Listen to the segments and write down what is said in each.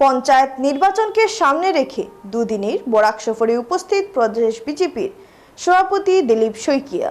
পঞ্চায়েত নির্বাচনকে সামনে রেখে দুদিনের বরাক সফরে উপস্থিত প্রদেশ বিজেপির সভাপতি দিলীপ শইকিয়া।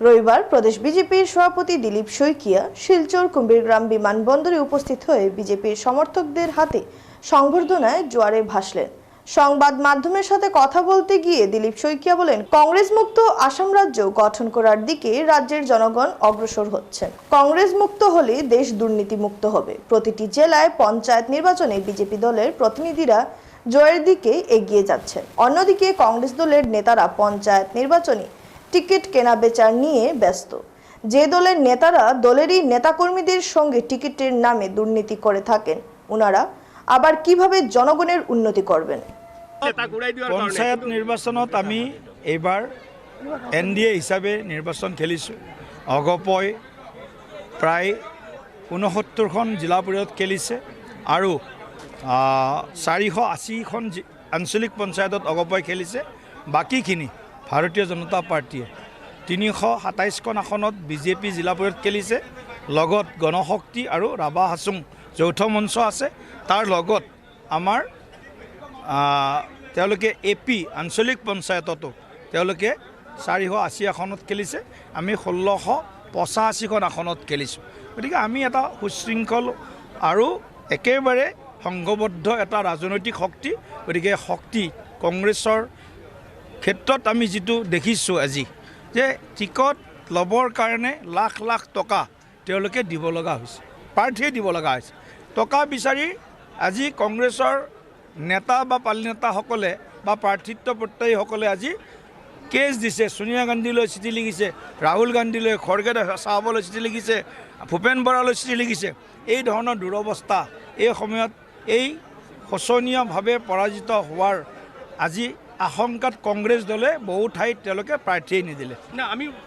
রবিবার প্রদেশ বিজেপির সভাপতি দিলীপ শইকিয়া শিলচর কুম্ভীরগ্রাম বিমানবন্দরে উপস্থিত হয়ে বিজেপির সমর্থকদের হাতে সংবর্ধনায় জোয়ারে ভাসলেন। সংবাদ মাধ্যমের সাথে কথা বলতে গিয়ে দিলীপ শইকিয়া বলেন কংগ্রেস মুক্ত আসাম রাজ্য গঠন করার দিকে রাজ্যের জনগণ অগ্রসর হচ্ছেন কংগ্রেস মুক্ত হলে দেশ দুর্নীতি মুক্ত হবে। প্রতিটি জেলায় পঞ্চায়েত নির্বাচনে বিজেপি দলের প্রতিনিধিরা জয়ের দিকে এগিয়ে যাচ্ছেন অন্যদিকে কংগ্রেস দলের নেতারা পঞ্চায়েত নির্বাচনে টিকিট কেনা বেচার নিয়ে ব্যস্ত। যে দলের নেতারা দলেরই নেতাকর্মীদের সঙ্গে টিকিটের নামে দুর্নীতি করে থাকেন ওনারা আবার কীভাবে জনগণের উন্নতি করবেন? পঞ্চায়ত নিৰ্বাচনত আমি এইবাৰ এন ডি এ হিচাপে নিৰ্বাচন খেলিছোঁ। অগপই প্ৰায় ঊনসত্তৰখন জিলা পৰিষদ খেলিছে আৰু চাৰিশ আশীখন আঞ্চলিক পঞ্চায়তত অগপই খেলিছে। বাকীখিনি ভাৰতীয় জনতা পাৰ্টীয়ে। তিনিশ সাতাইছখন আসনত বিজেপি জিলা পৰিষদ খেলিছে। লগত গণশক্তি আৰু ৰাভা হাছুং যৌথ মঞ্চ আছে। তাৰ লগত আমাৰ তেওঁলোকে এ পি আঞ্চলিক পঞ্চায়ততো তেওঁলোকে চাৰিশ আশী আসনত খেলিছে আমি ষোল্লশ পঁচাশীখন আসনত খেলিছোঁ। গতিকে আমি এটা সুশৃংখল আৰু একেবাৰে সংঘবদ্ধ এটা ৰাজনৈতিক শক্তি গতিকে শক্তি কংগ্ৰেছৰ ক্ষেত্ৰত আমি যিটো দেখিছোঁ আজি যে টিকট ল'বৰ কাৰণে লাখ লাখ টকা তেওঁলোকে দিব লগা হৈছে প্ৰাৰ্থীয়ে দিব লগা হৈছে। টকা বিচাৰি আজি কংগ্ৰেছৰ নেতা বা পালি নেতাসকলে বা প্ৰাৰ্থিত্ব প্ৰত্যায়ীসকলে আজি কেছ দিছে। ছোনিয়া গান্ধীলৈ চিঠি লিখিছে, ৰাহুল গান্ধীলৈ, খৰগে চাহাবলৈ চিঠি লিখিছে, ভূপেন বৰালৈ চিঠি লিখিছে। এই ধৰণৰ দুৰৱস্থা এই সময়ত এই শোচনীয়ভাৱে পৰাজিত হোৱাৰ আজি আশংকাত কংগ্ৰেছ দলে বহু ঠাইত তেওঁলোকে প্ৰাৰ্থীয়ে নিদিলে। না, আমি